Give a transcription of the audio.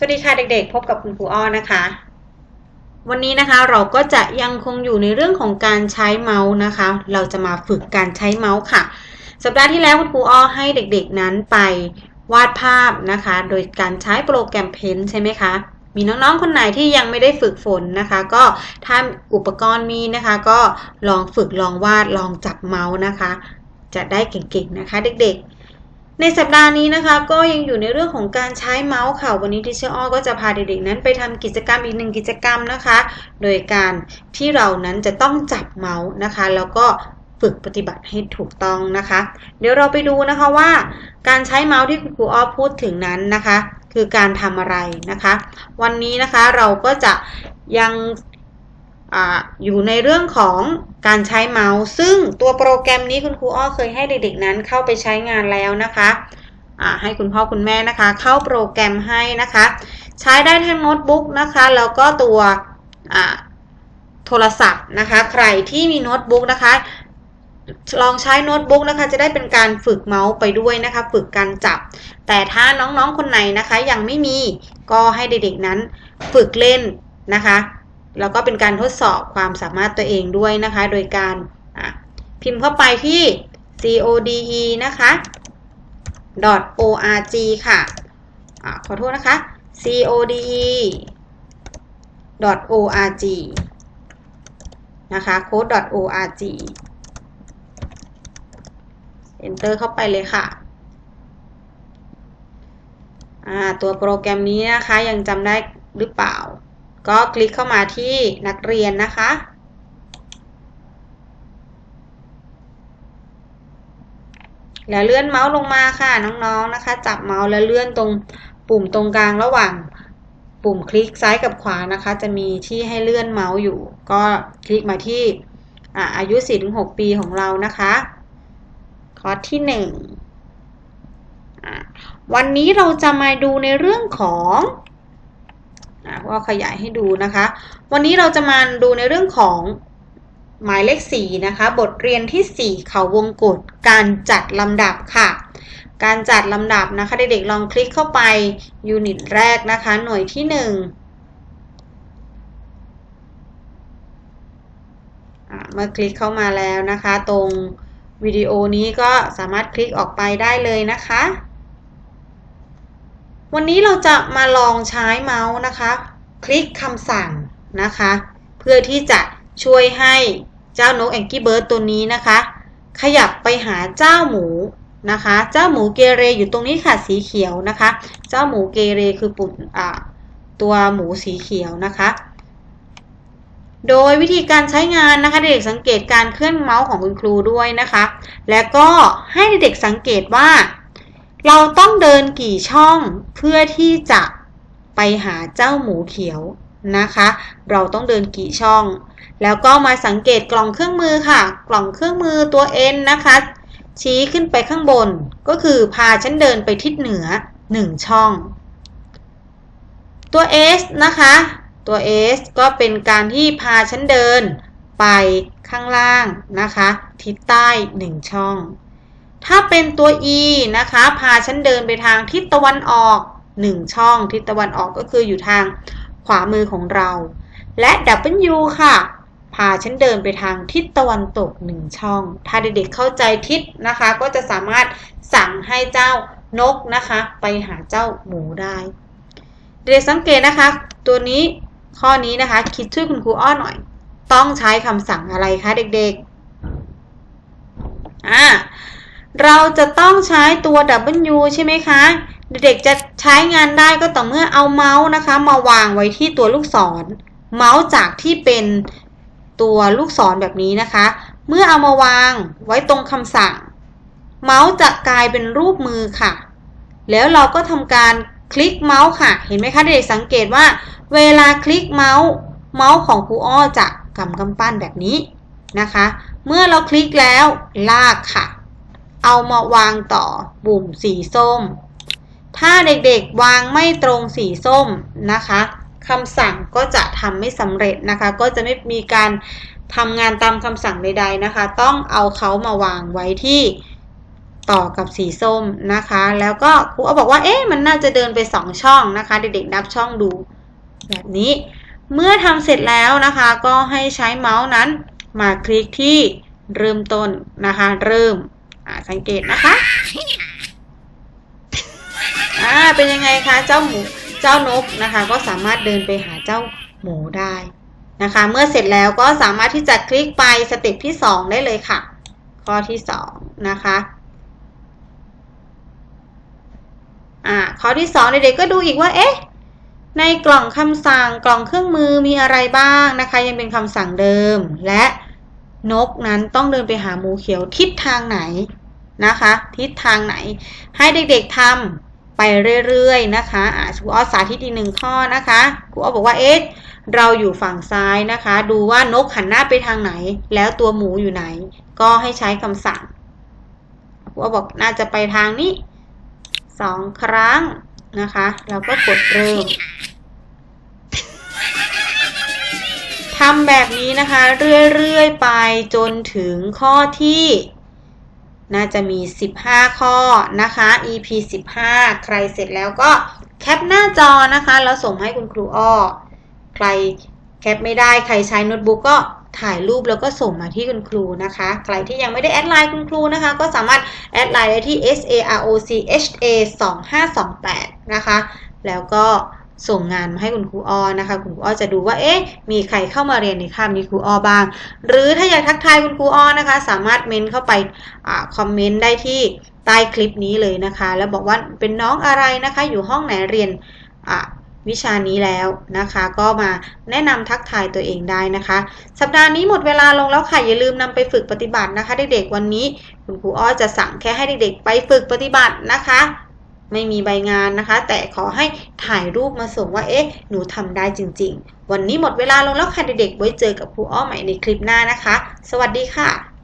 สวัสดีค่ะเด็กๆ พบกับคุณครูอ้อนะคะ วันนี้นะคะเราก็จะยังคงอยู่ในเรื่องของการใช้เมาส์นะคะ เราจะมาฝึกการใช้เมาส์ค่ะ สัปดาห์ที่แล้วคุณครูอ้อให้เด็กๆนั้นไปวาดภาพนะคะ โดยการใช้โปรแกรมเพนใช่ไหมคะ มีน้องๆคนไหนที่ยังไม่ได้ฝึกฝนนะคะ ก็ถ้าอุปกรณ์มีนะคะ ก็ลองฝึกลองวาดลองจับเมาส์นะคะ จะได้เก่งๆนะคะ เด็กๆ ในสัปดาห์นี้นะคะก็ยังอยู่ในเรื่องของการใช้เมาส์ค่ะ วันนี้ทิเชอร์อ้อก็จะพาเด็กๆนั้นไปทำกิจกรรมอีกหนึ่งกิจกรรมนะคะ โดยการที่เรานั้นจะต้องจับเมาส์นะคะ แล้วก็ฝึกปฏิบัติให้ถูกต้องนะคะ เดี๋ยวเราไปดูนะคะว่า การใช้เมาส์ที่คุณครูอ้อพูดถึงนั้นนะคะ คือการทำอะไรนะคะ วันนี้นะคะเราก็จะยังออยู่ในเรื่องของ การใช้เมาส์ ซึ่งตัวโปรแกรมนี้คุณครูอ้อเคยให้เด็กๆนั้นเข้าไปใช้งานแล้วนะคะให้คุณพ่อคุณแม่นะคะ เข้าโปรแกรมให้นะคะ ใช้ได้ทั้งโน้ตบุ๊กนะคะแล้วก็ตัวโทรศัพท์นะคะ ใครที่มีโน้ตบุ๊กนะคะ ลองใช้โน้ตบุ๊กนะคะ จะได้เป็นการฝึกเมาส์ไปด้วยนะคะ ฝึกการจับ แต่ถ้าน้องๆคนไหนนะคะยังไม่มีก็ให้เด็กๆนั้นฝึกเล่นนะคะ แล้วก็เป็นการทดสอบความสามารถตัวเองด้วยนะคะ โดยการพิมพ์เข้าไปที่ code นะคะ .org ค่ะอขอโทษนะคะ code .org นะคะ code .org enter เข้าไปเลยค่ะตัวโปรแกรมนี้นะคะยังจำได้หรือเปล่า ก็คลิกเข้ามาที่นักเรียนนะคะ แล้วเลื่อนเมาส์ลงมาค่ะน้องๆนนะคะ จับเมาส์แล้วเลื่อนตรงปุ่มตรงกลางระหว่างปุ่มคลิกซ้ายกับขวานะคะ จะมีที่ให้เลื่อนเมาส์อยู่ ก็คลิกมาที่อายุ 4-6 ปีของเรานะคะคอร์สที่หนึ่งวันนี้เราจะมาดูในเรื่องของ ว่าขยายให้ดูนะคะ วันนี้เราจะมาดูในเรื่องของหมายเลขสี่นะคะ บทเรียนที่ 4 เขาวงกฏการจัดลำดับค่ะ การจัดลำดับนะคะ เด็กๆลองคลิกเข้าไปยูนิตแรกนะคะ หน่วยที่ 1เมื่อคลิกเข้ามาแล้วนะคะ ตรงวิดีโอนี้ก็สามารถคลิกออกไปได้เลยนะคะ วันนี้เราจะมาลองใช้เมาส์นะคะ คลิกคำสั่งนะคะ เพื่อที่จะช่วยให้เจ้านกแองกี้เบิร์ดตัวนี้นะคะ ขยับไปหาเจ้าหมูนะคะ เจ้าหมูเกเรอยู่ตรงนี้ค่ะสีเขียวนะคะ เจ้าหมูเกเรคือปุ่มตัวหมูสีเขียวนะคะ โดยวิธีการใช้งานนะคะเด็กสังเกตการเคลื่อนเมาส์ของคุณครูด้วยนะคะ และก็ให้เด็กสังเกตว่า เราต้องเดินกี่ช่องเพื่อที่จะ ไปหาเจ้าหมูเขียวนะคะ เราต้องเดินกี่ช่อง แล้วก็มาสังเกตกล่องเครื่องมือค่ะ กล่องเครื่องมือตัว N นะคะ ชี้ขึ้นไปข้างบน ก็คือพาฉันเดินไปทิศเหนือ 1 ช่อง ตัว S นะคะ ตัว S ก็เป็นการที่พาฉันเดินไปข้างล่างนะคะ ทิศใต้ 1 ช่อง ถ้าเป็นตัว E นะคะ พาฉันเดินไปทางทิศตะวันออก 1 ช่องทิศตะวันออกก็คืออยู่ทางขวามือของเรา และ W ค่ะ พาฉันเดินไปทางทิศตะวันตก 1 ช่อง ถ้าเด็กๆเข้าใจทิศนะคะ ก็จะสามารถสั่งให้เจ้านกนะคะ ไปหาเจ้าหมูได้ เด็กสังเกตนะคะ ตัวนี้ข้อนี้นะคะ คิดช่วยคุณครูอ้อหน่อย ต้องใช้คำสั่งอะไรคะเด็กๆอ่าเราจะต้องใช้ตัว W ใช่ไหมคะ เด็กๆจะใช้งานได้ก็ต่อเมื่อเอาเมาส์นะคะ มาวางไว้ที่ตัวลูกศร เมาส์จากที่เป็นตัวลูกศรแบบนี้นะคะ เมื่อเอามาวางไว้ตรงคำสั่ง เมาส์จะกลายเป็นรูปมือค่ะ แล้วเราก็ทำการคลิกเมาส์ค่ะ เห็นไหมคะเด็กสังเกตว่า เวลาคลิกเมาส์เมาส์ของครูอ้อจะกำกำปั้นแบบนี้นะคะ เมื่อเราคลิกแล้วลากค่ะ เอามาวางต่อปุ่มสีส้ม ถ้าเด็กๆวางไม่ตรงสีส้มนะคะคำสั่งก็จะทำไม่สำเร็จนะคะ ก็จะไม่มีการทำงานตามคำสั่งใด ๆนะคะ ต้องเอาเขามาวางไว้ที่ต่อกับสีส้มนะคะ แล้วก็ครูอ้อบอกว่าเอ๊ะมันน่าจะเดินไปสองช่องนะคะ เด็กๆนับช่องดูแบบนี้ เมื่อทำเสร็จแล้วนะคะ ก็ให้ใช้เมาส์นั้นมาคลิกที่เริ่มต้นนะคะ เริ่มสังเกตนะคะ เป็นยังไงคะเจ้าหมูเจ้านกนะคะ ก็สามารถเดินไปหาเจ้าหมูได้นะคะ เมื่อเสร็จแล้วก็สามารถที่จะคลิกไปสเต็ปที่ 2 ได้เลยค่ะ ข้อที่2นะคะอ่าข้อที่ 2 เด็กๆก็ดูอีกว่าเอ๊ะในกล่องคำสั่งกล่องเครื่องมือมีอะไรบ้างนะคะ ยังเป็นคำสั่งเดิม และนกนั้นต้องเดินไปหาหมูเขียวทิศทางไหนนะคะ ทิศทางไหนให้เด็กๆทำ ไปเรื่อยๆนะคะอ่าครูอ้อสาธิตอีกหนึ่งข้อนะคะครูอ้อบอกว่าเอ๊ะเราอยู่ฝั่งซ้ายนะคะ ดูว่านกหันหน้าไปทางไหน แล้วตัวหมูอยู่ไหน ก็ให้ใช้คำสั่งครูอ้อบอกน่าจะไปทางนี้สองครั้งนะคะแล้วก็กดเริ่มทำแบบนี้นะคะ เรื่อยๆไปจนถึงข้อที่ น่าจะมี 15 ข้อนะคะ EP 15 ใครเสร็จแล้วก็แคปหน้าจอนะคะ แล้วส่งให้คุณครูอ้อ ใครแคปไม่ได้ใครใช้โน้ตบุ๊กก็ถ่ายรูปแล้วก็ส่งมาที่คุณครูนะคะ ใครที่ยังไม่ได้แอดไลน์คุณครูนะคะ ก็สามารถแอดไลน์ได้ที่ s a r o c h a 2 5 2 8นะคะ แล้วก็ ส่งงานมาให้คุณครูอ้อนะคะ คุณครูอ้อจะดูว่าเอ๊ะมีใครเข้ามาเรียนในคาบนี้ครูอ้อบ้าง หรือถ้าอยากทักทายคุณครูอ้อนะคะ สามารถเมนเข้าไปอคอมเมนต์ได้ที่ใต้คลิปนี้เลยนะคะ แล้วบอกว่าเป็นน้องอะไรนะคะ อยู่ห้องไหนเรียนวิชานี้แล้วนะคะ ก็มาแนะนำทักทายตัวเองได้นะคะ สัปดาห์นี้หมดเวลาลงแล้วค่ะ อย่าลืมนำไปฝึกปฏิบัตินะคะ เด็กๆวันนี้ คุณครูอ้อจะสั่งแค่ให้เด็กๆไปฝึกปฏิบัตินะคะ ไม่มีใบงานนะคะ แต่ขอให้ถ่ายรูปมาส่งว่าเอ๊ะหนูทำได้จริง ๆ วันนี้หมดเวลาลงแล้วค่ะเด็กๆไว้เจอกับครูอ้อใหม่ในคลิปหน้านะคะ สวัสดีค่ะ